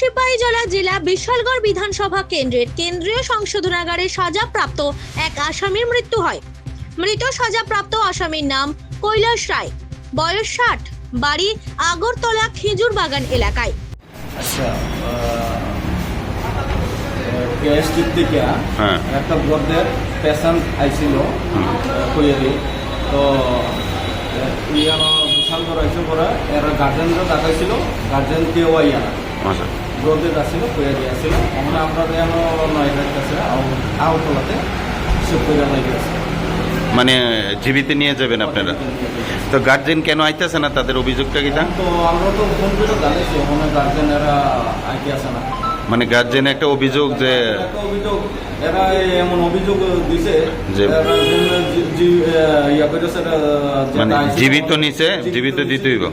সিপাহীজলা জেলা বিশালগড় বিধানসভা কেন্দ্রের কেন্দ্রীয় সংশোধনাগারে সাজাপ্রাপ্ত এক আসামির মৃত্যু হয়। মৃত সাজাপ্রাপ্ত আসামির নাম কৈলাস রায়। বয়স ষাট বাড়ি আগরতলা খেজুর বাগান এলাকায়। আচ্ছা গ্যাস্ট্রিক থেকে হ্যাঁ। একটা ব্লডের পেশেন্ট আইছিল কইয়ারি তো ইয়ান বিশাল করে আইসে পরে এর গার্জেনরা দেখাইছিল গার্জেন কেউ আইয়া ব্লডের আসছিল কইয়ারি আসছিল আমরা আমরা যেন নয় আছে আউতলাতে সে কইয়া আছে মানে জীবিত নিয়ে যাবেন আপনারা? তো গার্জেন কেন আইতেছে না? তাদের অভিযোগটা কি তো? আমরা তো ফোন করে জানাইছি ওখানে গার্জেনেরা আইতে আসে না। মানে গার্জেন একটা অভিযোগ যে অভিযোগ। এরা এমন অভিযোগ দিছে। যে- মানে জীবিত নিছে, জীবিত দিতে হইব।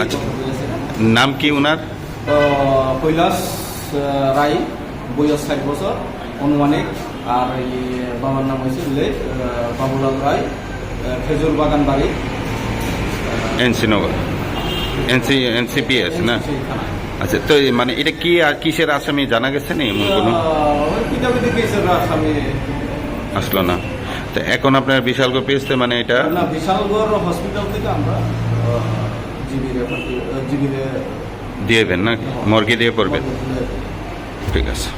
আচ্ছা। নাম কি উনার? কৈলাস রায় বয়স ষাট বছর অনুমানিক। আর বাবার নাম হয়েছে লেট বাবুলাল রায় খেজুর বাগান বাড়ি। এনসি নগর। এনসি এনসিপিএস না। আচ্ছা তো মানে এটা কি আর কিসের আসামি? জানা গেছে না এমন কোনো? আসলো না। তো এখন আপনার বিশালগড় পেয়েছে মানে এটা? না বিশালগড় হসপিটাল থেকে আমরা দিয়েবেন না মর্গে দিয়ে পড়বেন। ঠিক আছে।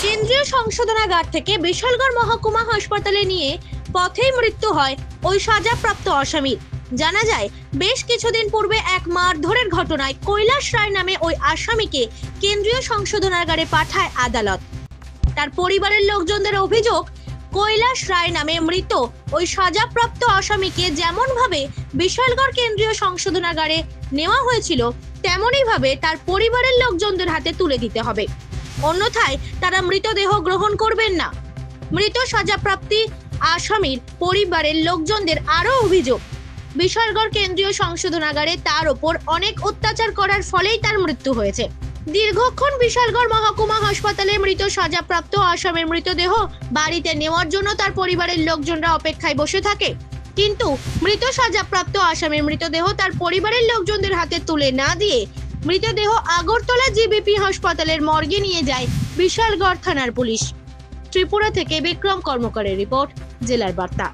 কেন্দ্রীয় সংশোধনাগার থেকে বিশালগড় মহকুমা হাসপাতালে নিয়ে পথেই মৃত্যু হয় ওই সাজাপ্রাপ্ত আসামির জানা যায়, বেশ কিছুদিন পূর্বে এক মারধরের ঘটনায় কৈলাস রায় নামে ওই আসামিকে কেন্দ্রীয় সংশোধনাগারে পাঠায় আদালত। তার পরিবারের লোকজনদের অভিযোগ, কৈলাস রায় নামে মৃত ওই সাজাপ্রাপ্ত আসামিকে যেমন ভাবে বিশালগড় কেন্দ্রীয় সংশোধনাগারে নেওয়া হয়েছিল তেমনই ভাবে তার পরিবারের লোকজনদের হাতে তুলে দিতে হবে। অন্যথায় তারা মৃতদেহ গ্রহণ করবেন না। মৃত সাজাপ্রাপ্তি আসামির পরিবারের লোকজনদের আরও অভিযোগ বিশালগড় কেন্দ্রীয় সংশোধনাগারে তার ওপর অনেক অত্যাচার করার ফলেই তার মৃত্যু হয়েছে। দীর্ঘক্ষণ বিশালগড় মহকুমা হাসপাতালে মৃত সাজাপ্রাপ্ত আসামের মৃতদেহ বাড়িতে নেওয়ার জন্য তার পরিবারের লোকজনরা অপেক্ষায় বসে থাকে। কিন্তু মৃত সাজাপ্রাপ্ত আসামের মৃতদেহ তার পরিবারের লোকজনদের হাতে তুলে না দিয়ে মৃতদেহ আগরতলা জিবিপি হাসপাতালের মর্গে নিয়ে যায় বিশালগড় থানার পুলিশ। ত্রিপুরা থেকে বিক্রম কর্মকারের রিপোর্ট, জেলার বার্তা।